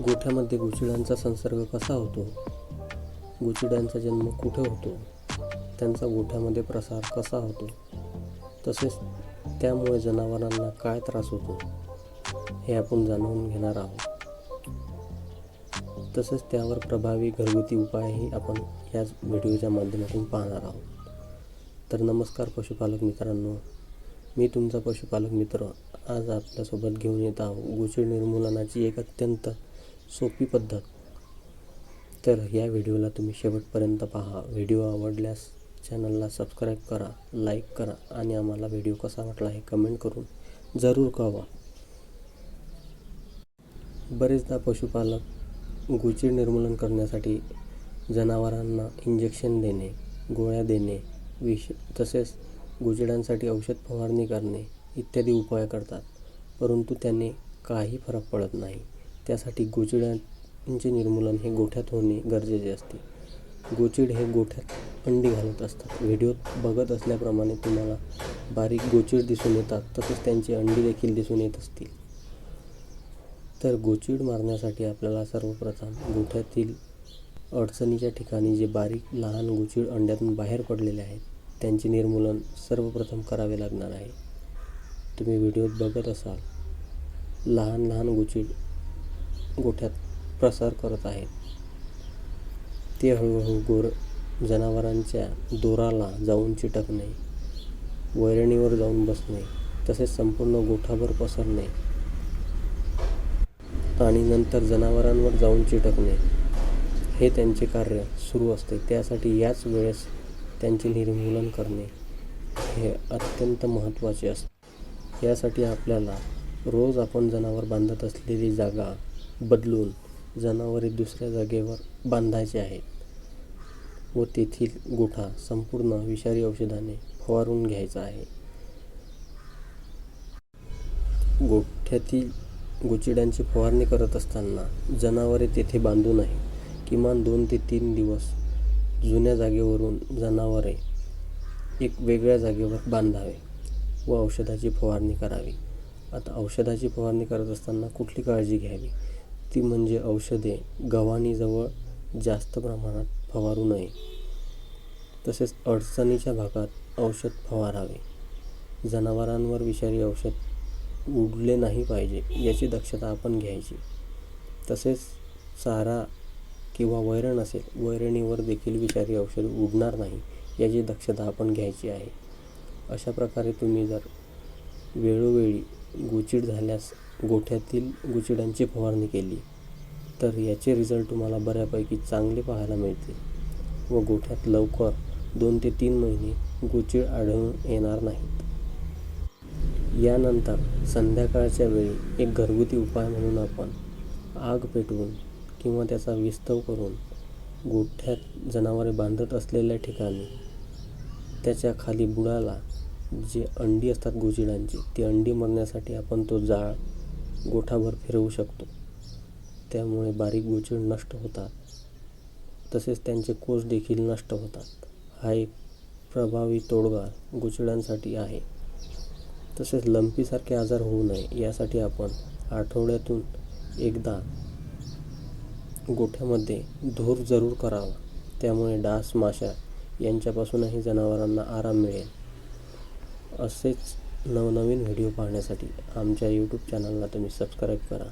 गोठ्यामध्ये गुचिडांचा संसर्ग कसा होतो? गुचिडांचा जन्म कुठे होतो? त्यांचा गोठ्यामध्ये प्रसार कसा होतो? तसेच त्यामुळे जनावरांना काय त्रास होतो? हे आपण जाणून घेणार आहोत. तसेच त्यावर प्रभावी घरगुती उपायही आपण याच व्हिडिओच्या माध्यमातून पाहणार आहोत. तर नमस्कार पशुपालक मित्रांनो. मी तुमचा पशुपालक मित्र. आज आपल्यासोबत घेऊन येत आहोत गुचिड निर्मूलनाची एक अत्यंत सोपी पद्धत. तर या व्हिडिओला तुम्ही शेवटपर्यंत पहा. व्हिडिओ आवडल्यास चॅनलला सबस्क्राईब करा लाईक करा आणि आम्हाला व्हिडिओ कसा वाटला हे कमेंट करून जरूर कळवा. बरेचदा पशुपालक गुचिड निर्मूलन करण्यासाठी जनावरांना इंजेक्शन देणे गोळ्या देणे विष तसेच गुजड्यांसाठी औषध फवारणी करणे इत्यादी उपाय करतात परंतु त्याने काही फरक पडत नाही. त्यासाठी गोचिडांचे निर्मूलन हे गोठ्यात होणे गरजेचे असते. गोचिड हे गोठ्यात अंडी घालत असतात. व्हिडिओत बघत असल्याप्रमाणे तुम्हाला बारीक गोचिड दिसून येतात तसेच त्यांची अंडी देखील दिसून येत असतील. तर गोचिड मारण्यासाठी आपल्याला सर्वप्रथम गोठ्यातील अडचणीच्या ठिकाणी जे बारीक लहान गोचिड अंड्यातून बाहेर पडलेले आहेत त्यांचे निर्मूलन सर्वप्रथम करावे लागणार आहे. तुम्ही व्हिडिओत बघत असाल लहान लहान गोचिड गोठ्यात प्रसार करत आहेत. ते हळूहळू गोर जनावरांच्या दोराला जाऊन चिटकणे वैरणीवर जाऊन बसणे तसेच संपूर्ण गोठाभर पसरणे आणि नंतर जनावरांवर जाऊन चिटकणे. हे त्यांचे कार्य सुरू असते. त्यासाठी याच वेळेस त्यांचे निर्मूलन करणे हे अत्यंत महत्त्वाचे असते. यासाठी आपल्याला रोज आपण जनावर बांधत असलेली जागा बदलून जनावरे दुसऱ्या जागेवर बांधायचे आहेत व तेथील गोठा संपूर्ण विषारी औषधाने फवारून घ्यायचा आहे. गोठ्यातील गोचिड्यांची फवारणी करत असताना जनावरे तेथे बांधू नये. किमान दोन ते तीन दिवस जुन्या जागेवरून जनावरे एक वेगळ्या जागेवर बांधावे व औषधाची फवारणी करावी. आता औषधाची फवारणी करत असताना कुठली काळजी घ्यावी? ती म्हणजे औषधे गव्हाणीजवळ जास्त प्रमाणात फवारू नये. तसेच अडचणीच्या भागात औषध फवारावे. जनावरांवर विषारी औषध उडले नाही पाहिजे याची दक्षता आपण घ्यायची. तसेच चारा किंवा वैरण असेल वैरणीवर देखील विषारी औषध उडणार नाही याची दक्षता आपण घ्यायची आहे. अशा प्रकारे तुम्ही जर वेळोवेळी गुचिड झाल्यास गोठ्यातील गुचिडांची फवारणी केली. तर याचे रिझल्ट तुम्हाला बऱ्यापैकी चांगले पाहायला मिळतील व गोठ्यात लवकर दोन ते तीन महिने गुचिड आढळून येणार नाहीत. यानंतर संध्याकाळच्या वेळी एक घरगुती उपाय म्हणून आपण आग पेटवून किंवा त्याचा विस्तव करून गोठ्यात जनावरे बांधत असलेल्या ठिकाणी त्याच्याखाली बुडाला जे अंडी असतात गुचिडांची ती अंडी मरण्यासाठी आपण तो जाळ गोठाभर फिरवू शकतो. त्यामुळे बारीक गोचिड नष्ट होतात. तसेच त्यांचे कोष देखील नष्ट होतात. हा एक प्रभावी तोडगा गोचिडांसाठी आहे. तसेच लंपीसारखे आजार होऊ नये यासाठी आपण आठवड्यातून एकदा गोठ्यामध्ये धूर जरूर करावा. त्यामुळे डास माशा यांच्यापासूनही जनावरांना आराम मिळेल. असेच नवनवीन व्हिडिओ पाहण्यासाठी आमच्या यूट्यूब चॅनलला तुम्ही सबस्क्राईब करा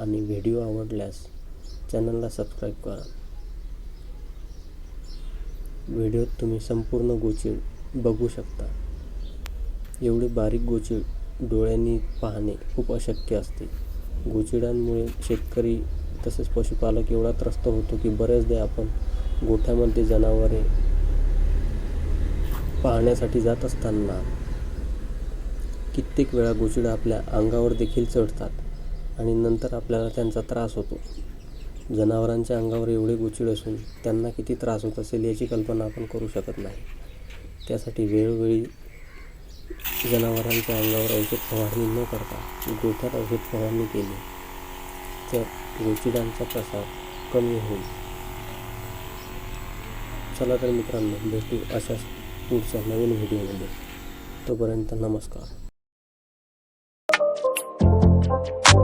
आणि व्हिडिओ आवडल्यास चॅनलला सबस्क्राईब करा. व्हिडिओत तुम्ही संपूर्ण गोचिड बघू शकता. एवढे बारीक गोचिड डोळ्यांनी पाहणे खूप अशक्य असते. गोचिडांमुळे शेतकरी तसेच पशुपालक एवढा त्रस्त होतो की बरेचदा आपण गोठ्यामध्ये जनावरे पाहण्यासाठी जात असताना कित्येक वेळा गोचिडं आपल्या अंगावर देखील चढतात आणि नंतर आपल्याला त्यांचा त्रास होतो. जनावरांच्या अंगावर एवढे गोचिड असून त्यांना किती त्रास होत असेल याची कल्पना आपण करू शकत नाही. त्यासाठी वेळोवेळी जनावरांच्या अंगावर औषध फवारणी न करता गोठ्यात औषध फवारणी केली तर गोचिडांचा प्रसार कमी होईल. चला तर मित्रांनो भेटू अशाच पुढच्या नवीन व्हिडिओमध्ये. तोपर्यंत नमस्कार. Thank you.